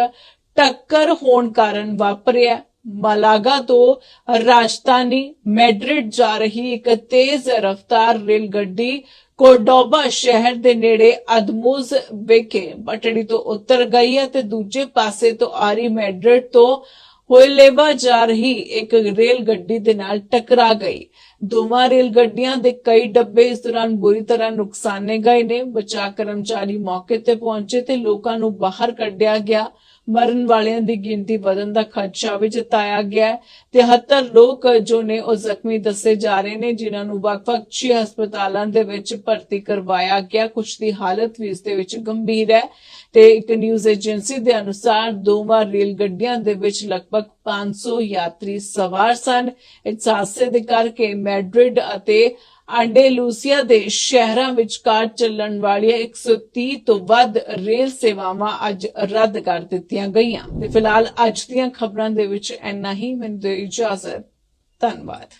ਟੱਕਰ ਹੋਣ ਕਾਰਨ ਵਾਪਰਿਆ ਮਲਾਗਾ ਤੋਂ ਰਾਜਧਾਨੀ ਮੈਡਰਿਡ ਜਾ ਰਹੀ ਇੱਕ ਤੇਜ਼ ਰਫ਼ਤਾਰ ਰੇਲ ਗੱਡੀ ਕੋਡੋਬਾ ਸ਼ਹਿਰ ਦੇ ਨੇੜੇ ਅਦਮੂਜ਼ ਵਿਖੇ ਬਟੜੀ ਤੋਂ ਉਤਰ ਗਈ ਹੈ ਤੇ ਦੂਜੇ ਪਾਸੇ ਤੋਂ ਆ ਰਹੀ ਮੈਡਰਿਡ ਤੋਂ ਹੋਇਲੇਵਾ ਜਾ ਰਹੀ ਇੱਕ ਰੇਲ ਗੱਡੀ ਦੇ ਨਾਲ ਟਕਰਾ ਗਈ। ਦੋਵਾਂ ਰੇਲ ਗੱਡੀਆਂ ਦੇ ਕਈ ਡੱਬੇ ਇਸ ਦੌਰਾਨ ਬੁਰੀ ਤਰ੍ਹਾਂ ਨੁਕਸਾਨੇ ਗਏ ਨੇ। ਬਚਾਅ ਕਰਮਚਾਰੀ ਮੌਕੇ ਤੇ ਪਹੁੰਚੇ ਤੇ ਲੋਕਾਂ ਨੂੰ ਬਾਹਰ ਕੱਢਿਆ ਗਿਆ। ਮਰਨ ਵਾਲਿਆਂ ਦੀ ਗਿਣਤੀ ਵਧਣ ਦਾ ਖਦਸ਼ਾ ਵੀ ਜਤਾਇਆ ਗਿਆ 73 ਲੋਕ ਜੋ ਨੇ ਉਹ ਜ਼ਖਮੀ ਦੱਸੇ ਜਾ ਰਹੇ ਨੇ, ਜਿਨ੍ਹਾਂ ਨੂੰ ਵੱਖ-ਵੱਖ ਛੇ ਹਸਪਤਾਲਾਂ ਦੇ ਵਿੱਚ ਭਰਤੀ ਕਰਵਾਇਆ ਗਿਆ। ਕੁਝ ਦੀ ਹਾਲਤ ਵੀ ਇਸ ਦੇ ਵਿੱਚ ਗੰਭੀਰ ਹੈ ਤੇ ਇੱਕ ਨਿਊਜ਼ ਏਜੰਸੀ ਦੇ ਅਨੁਸਾਰ ਦੋਵਾਂ ਰੇਲ ਗੱਡੀਆਂ ਦੇ ਵਿੱਚ ਲਗਭਗ 500 ਯਾਤਰੀ ਸਵਾਰ ਸਨ। ਇਸ ਹਾਦਸੇ ਦੇ ਕਰਕੇ ਮੈਡਰਿਡ ਅਤੇ ਆਂਡੇਲੂਸੀਆ ਦੇ ਸ਼ਹਿਰਾਂ ਵਿਚਕਾਰ ਚੱਲਣ ਵਾਲੀਆਂ 130 ਤੋਂ ਵੱਧ ਰੇਲ ਸੇਵਾਵਾਂ ਅੱਜ ਰੱਦ ਕਰ ਦਿੱਤੀਆਂ ਗਈਆਂ। ਤੇ ਫਿਲਹਾਲ ਅੱਜ ਦੀਆਂ ਖਬਰਾਂ ਦੇ ਵਿੱਚ ਇੰਨਾ ਹੀ। ਮੈਨੂੰ ਦਿਓ ਇਜਾਜ਼ਤ। ਧੰਨਵਾਦ।